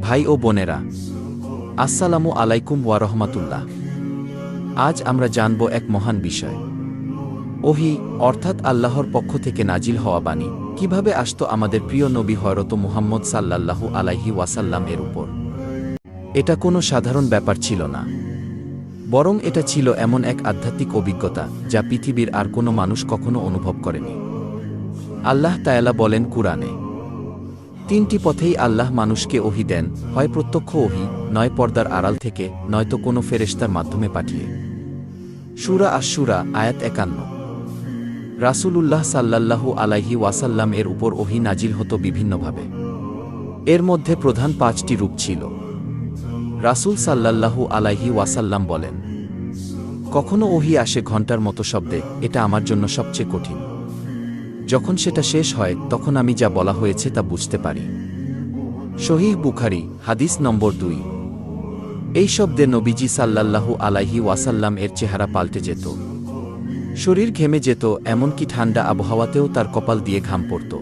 ভাই ও বোনেরা, আসসালামু আলাইকুম ওয়া রহমাতুল্লাহ। আজ আমরা জানব এক মহান বিষয়। ওহি, অর্থাৎ আল্লাহর পক্ষ থেকে নাজিল হওয়া বাণী, কীভাবে আসতো আমাদের প্রিয় নবী হয়রত মুহাম্মদ সাল্লাল্লাহু আলাইহি ওয়াসাল্লাম এর উপর? এটা কোনো সাধারণ ব্যাপার ছিল না। বরং এটা ছিল এমন এক আধ্যাত্মিক অভিজ্ঞতা, যা পৃথিবীর আর কোনো মানুষ কখনো অনুভব করেনি। আল্লাহ তায়ালা বলেন কুরআনে তিনটি পথেই আল্লাহ মানুষকে ওহি দেন, হয় প্রত্যক্ষ ওহি, নয় পর্দার আড়াল থেকে নয়তো কোনো ফেরেশতার মাধ্যমে পাঠিয়ে। সুরা আশুরা আয়াত একান্ন। রাসূলুল্লাহ সাল্লাল্লাহু আলাইহি ওয়াসাল্লাম এর উপর ওহি নাজিল হতো বিভিন্নভাবে। এর মধ্যে প্রধান পাঁচটি রূপ ছিল। রাসূল সাল্লাল্লাহু আলাইহি ওয়াসাল্লাম বলেন, কখনো ওহি আসে ঘণ্টার মতো শব্দে, এটা আমার জন্য সবচেয়ে কঠিন। যখন সেটা শেষ হয়, তখন আমি যা বলা হয়েছে তা বুঝতে পারি। শহীহ বুখারি, হাদিস নম্বর দুই। এই শব্দে নবীজি সাল্লাল্লাহু আলাইহি ওয়াসাল্লাম এর চেহারা পাল্টে যেত। শরীর ঘেমে যেত, এমনকি ঠান্ডা আবহাওয়াতেও তার কপাল দিয়ে ঘাম পড়ত।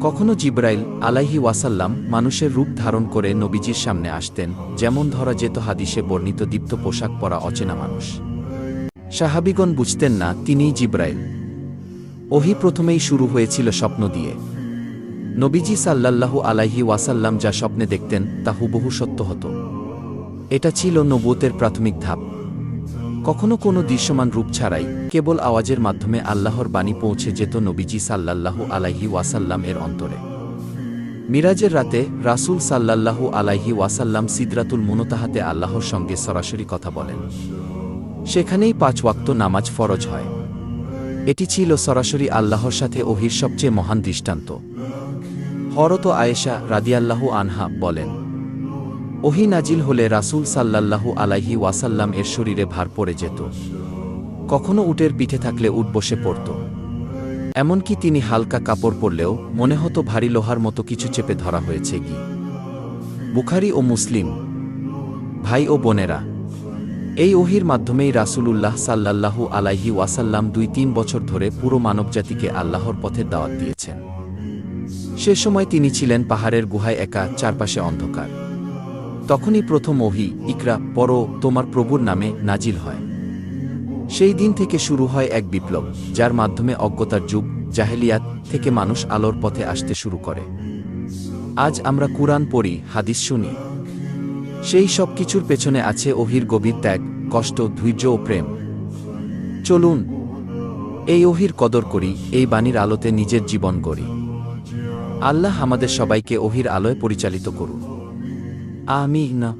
কখনো জিব্রাইল আলাইহি ওয়াসাল্লাম মানুষের রূপ ধারণ করে নবীজির সামনে আসতেন, যেমন ধরা যেত হাদিসে বর্ণিত দীপ্ত পোশাক পরা অচেনা মানুষ। সাহাবিগণ বুঝতেন না, তিনিই জিব্রাইল। ওহি প্রথমেই শুরু হয়েছিল স্বপ্ন দিয়ে। নবীজি সাল্লাল্লাহু আলাইহি ওয়াসাল্লাম যা স্বপ্নে দেখতেন, তা হুবহু সত্য হতো। এটা ছিল নবুয়তের প্রাথমিক ধাপ। কখনো কোনো দৃশ্যমান রূপ ছাড়াই কেবল আওয়াজের মাধ্যমে আল্লাহর বাণী পৌঁছে যেত নবীজি সাল্লাল্লাহু আলাইহি ওয়াসাল্লাম এর অন্তরে। মিরাজের রাতে রাসূল সাল্লাল্লাহু আলাইহি ওয়াসাল্লাম সিদরাতুল মুনতাহাতে আল্লাহর সঙ্গে সরাসরি কথা বলেন। সেখানেই পাঁচ ওয়াক্ত নামাজ ফরজ হয়। এটি ছিল সরাসরি আল্লাহর সাথে ওহির সবচেয়ে মহান দৃষ্টান্ত। হরত আয়েশা রাদিয়াল্লাহু আনহা বলেন, ওহি নাজিল হলে রাসূল সাল্লাল্লাহু আলাইহি ওয়াসাল্লাম এর শরীরে ভার পড়ে যেত। কখনো উটের পিঠে থাকলে উট বসে পড়ত। এমনকি তিনি হালকা কাপড় পরলেও মনে হতো ভারী লোহার মতো কিছু চেপে ধরা হয়েছে কি বুখারি ও মুসলিম, ভাই ও বোনেরা এই ওহির মাধ্যমেই রাসূলুল্লাহ সাল্লাল্লাহু আলাইহি ওয়াসাল্লাম দুই তিন বছর ধরে পুরো মানবজাতিকে আল্লাহর পথের দাওয়াত দিয়েছেন। সে সময় তিনি ছিলেন পাহাড়ের গুহায় একা, চারপাশে অন্ধকার। তখনই প্রথম ওহি, ইকরা, পর, তোমার প্রভুর নামে নাজিল হয়। সেই দিন থেকে শুরু হয় এক বিপ্লব, যার মাধ্যমে অজ্ঞতার যুগ, জাহেলিয়াত থেকে মানুষ আলোর পথে আসতে শুরু করে। আজ আমরা কুরআন পড়ি, হাদিস শুনি সেই সব কিছুর পেছনে আছে অহির গভীর ত্যাগ, কষ্ট, ধৈর্য ও প্রেম। চলুন, এই অহির কদর করি, এই বাণীর আলোতে নিজের জীবন গড়ি। আল্লাহ আমাদের সবাইকে অহির আলোয় পরিচালিত করুন। আমি না